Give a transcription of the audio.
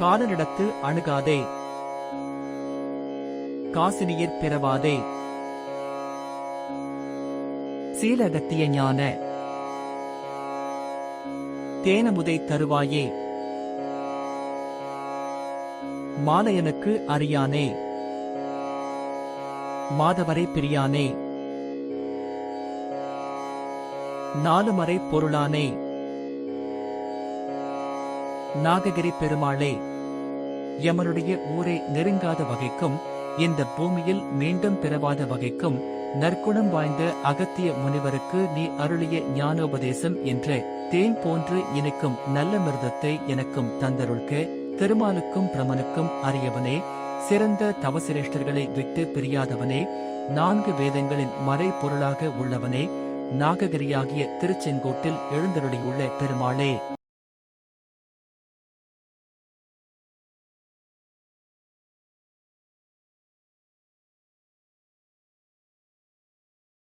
காலனிடத்து அணுகாதே. காசினியர் பிறவாதே. சீலகத்திய ஞான. தேனமுதை தருவாயே. மாலையனுக்கு அறியானே. மாதவரை பிரியானே. நாலுமறை பொருளானே. நாககிரி பெருமாளே. எமனுடைய ஊரை நெருங்காத வகைக்கும் இந்த பூமியில் மீண்டும் பிறவாத வகைக்கும் நற்குணம் வாய்ந்த அகத்திய முனிவருக்கு நீ அருளிய ஞானோபதேசம் என்ற தேன் போன்று இனிக்கும் நல்ல மிருதத்தை எனக்கும் தந்தருள்க. திருமாலுக்கும் பிரமனுக்கும் அரியவனே சிறந்த தவசிரேஷ்டர்களை விட்டு பிரியாதவனே நான்கு வேதங்களின் மறை பொருளாக உள்ளவனே நாககிரியாகிய திருச்செங்கோட்டில் எழுந்தருளியுள்ள பெருமாளே.